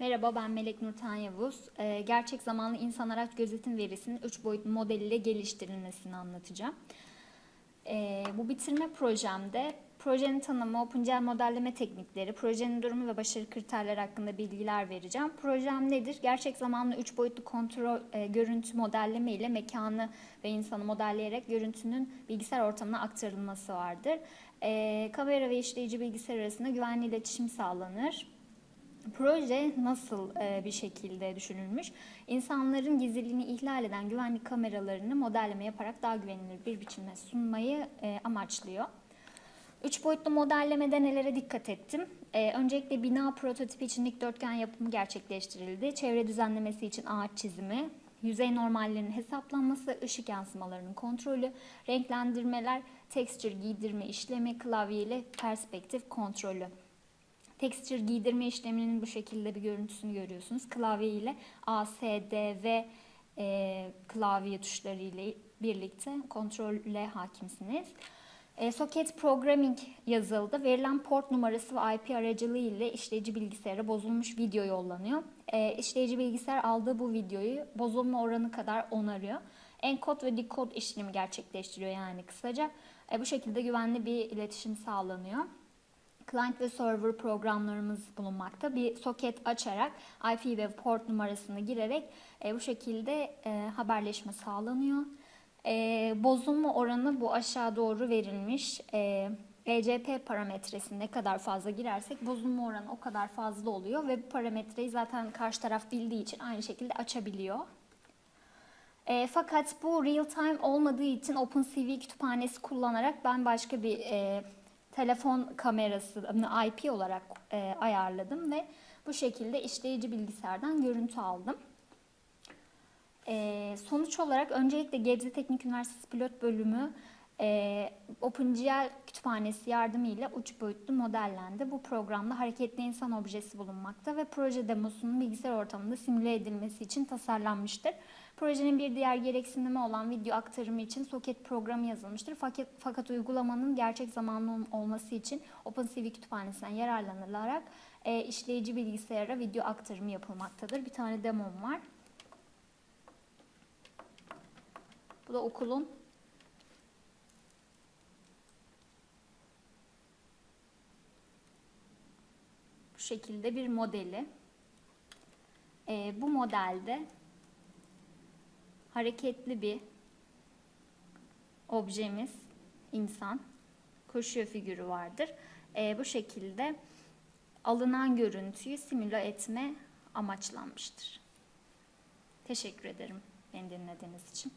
Merhaba ben Melek Nurten Yavuz. Ee, gerçek zamanlı insan araç gözetim verisinin 3 boyutlu modeliyle geliştirilmesini anlatacağım. Ee, bu bitirme projemde projenin tanımı, OpenGL modelleme teknikleri, projenin durumu ve başarı kriterleri hakkında bilgiler vereceğim. Projem nedir? Gerçek zamanlı 3 boyutlu kontrol e, görüntü modelleme ile mekanı ve insanı modelleyerek görüntünün bilgisayar ortamına aktarılması vardır. Ee, kamera ve işleyici bilgisayar arasında güvenli iletişim sağlanır. Proje nasıl e, bir şekilde düşünülmüş? İnsanların gizliliğini ihlal eden güvenlik kameralarını modelleme yaparak daha güvenilir bir biçimde sunmayı e, amaçlıyor. Üç boyutlu modellemede nelere dikkat ettim? E, öncelikle bina prototipi için dikdörtgen yapımı gerçekleştirildi. Çevre düzenlemesi için ağaç çizimi, yüzey normallerinin hesaplanması, ışık yansımalarının kontrolü, renklendirmeler, texture giydirme işlemi, klavye ile perspektif kontrolü. Texture giydirme işleminin bu şekilde bir görüntüsünü görüyorsunuz. Klavye ile A, S, D ve e, klavye tuşları ile birlikte kontrolle hakimsiniz. E, socket programming yazıldı. Verilen port numarası ve IP aracılığı ile işleyici bilgisayara bozulmuş video yollanıyor. E, işleyici bilgisayar aldığı bu videoyu bozulma oranı kadar onarıyor. Enkod ve dekod işlemi gerçekleştiriyor yani kısaca. E, bu şekilde güvenli bir iletişim sağlanıyor client ve server programlarımız bulunmakta. Bir soket açarak IP ve port numarasını girerek e, bu şekilde e, haberleşme sağlanıyor. E, bozulma oranı bu aşağı doğru verilmiş. E, BCP parametresini ne kadar fazla girersek bozulma oranı o kadar fazla oluyor ve bu parametreyi zaten karşı taraf bildiği için aynı şekilde açabiliyor. E, fakat bu real time olmadığı için OpenCV kütüphanesi kullanarak ben başka bir e, telefon kamerası IP olarak e, ayarladım ve bu şekilde işleyici bilgisayardan görüntü aldım. E, sonuç olarak öncelikle Gebze Teknik Üniversitesi pilot bölümü e, OpenGL kütüphanesi yardımıyla uç boyutlu modellendi. Bu programda hareketli insan objesi bulunmakta ve proje demosunun bilgisayar ortamında simüle edilmesi için tasarlanmıştır. Projenin bir diğer gereksinimi olan video aktarımı için soket programı yazılmıştır. Fakat, fakat uygulamanın gerçek zamanlı olması için OpenCV kütüphanesinden yararlanılarak e, işleyici bilgisayara video aktarımı yapılmaktadır. Bir tane demom var. Bu da okulun şekilde bir modeli. E, bu modelde hareketli bir objemiz insan koşuyor figürü vardır. E, bu şekilde alınan görüntüyü simüle etme amaçlanmıştır. Teşekkür ederim beni dinlediğiniz için.